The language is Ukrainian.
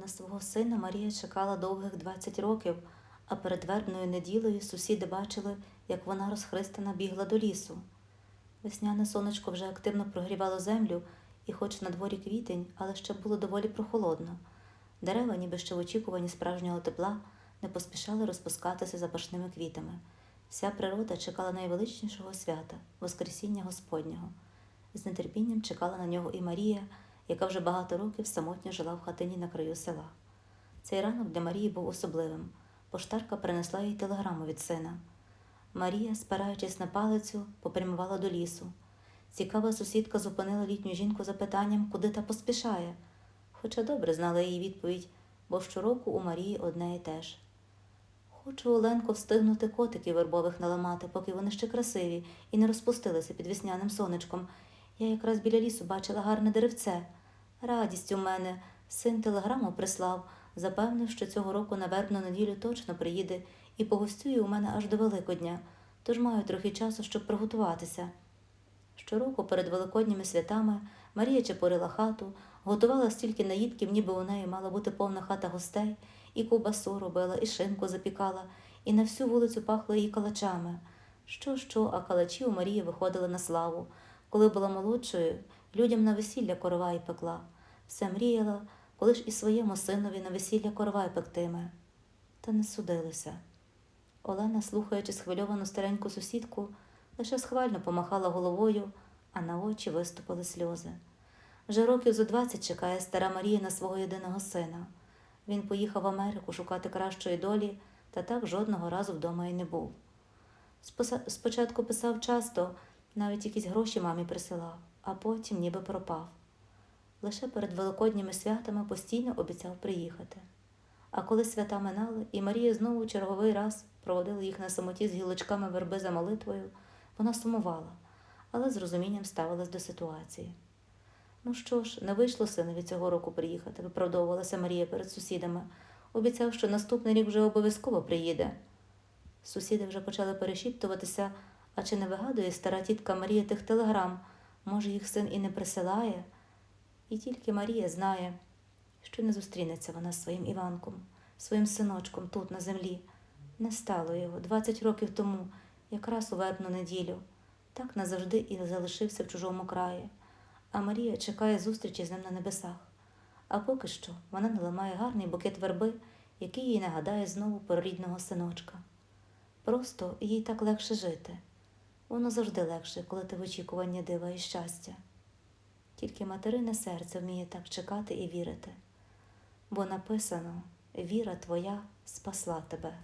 На свого сина Марія чекала довгих 20 років, а перед вербною неділею сусіди бачили, як вона розхристана бігла до лісу. Весняне сонечко вже активно прогрівало землю, і, хоч на дворі квітень, але ще було доволі прохолодно. Дерева, ніби ще в очікуванні справжнього тепла, не поспішали розпускатися запашними квітами. Вся природа чекала найвеличнішого свята Воскресіння Господнього. З нетерпінням чекала на нього і Марія, яка вже багато років самотньо жила в хатині на краю села. Цей ранок для Марії був особливим. Поштарка принесла їй телеграму від сина. Марія, спираючись на палицю, попрямувала до лісу. Цікава сусідка зупинила літню жінку запитанням, куди та поспішає, хоча добре знала її відповідь, бо щороку у Марії одне і те ж. Хочу, Оленко, встигнути котиків вербових наламати, поки вони ще красиві і не розпустилися під весняним сонечком. Я якраз біля лісу бачила гарне деревце. Радість у мене. Син телеграму прислав, запевнив, що цього року на вербну неділю точно приїде і погостює у мене аж до Великодня, тож маю трохи часу, щоб приготуватися. Щороку перед великодніми святами Марія чепурила хату, готувала стільки наїдків, ніби у неї мала бути повна хата гостей, і ковбасу робила, і шинку запікала, і на всю вулицю пахло її калачами. Що, що, а калачі у Марії виходили на славу. Коли була молодшою, людям на весілля коровай пекла. Все мріяла, коли ж і своєму синові на весілля коровай пектиме. Та не судилося. Олена, слухаючи схвильовану стареньку сусідку, лише схвально помахала головою, а на очі виступили сльози. Вже років зо двадцять чекає стара Марія на свого єдиного сина. Він поїхав в Америку шукати кращої долі, та так жодного разу вдома й не був. Спочатку писав часто, навіть якісь гроші мамі присилав, а потім ніби пропав. Лише перед великодніми святами постійно обіцяв приїхати. А коли свята минали, і Марія знову черговий раз проводила їх на самоті з гілочками верби за молитвою, вона сумувала, але з розумінням ставилась до ситуації. Ну що ж, не вийшло синові цього року приїхати, виправдовувалася Марія перед сусідами. Обіцяв, що наступний рік вже обов'язково приїде. Сусіди вже почали перешіптуватися, а чи не вигадує стара тітка Марія тих телеграм? Може, їх син і не присилає? І тільки Марія знає, що не зустрінеться вона з своїм Іванком, своїм синочком тут, на землі. Не стало його 20 років тому, якраз у вербну неділю. Так назавжди і залишився в чужому краї. А Марія чекає зустрічі з ним на небесах. А поки що вона наламає гарний букет верби, який їй нагадає знову про рідного синочка. Просто їй так легше жити. Воно завжди легше, коли ти в очікуванні дива і щастя. Тільки материне серце вміє так чекати і вірити, бо написано віра твоя спасла тебе.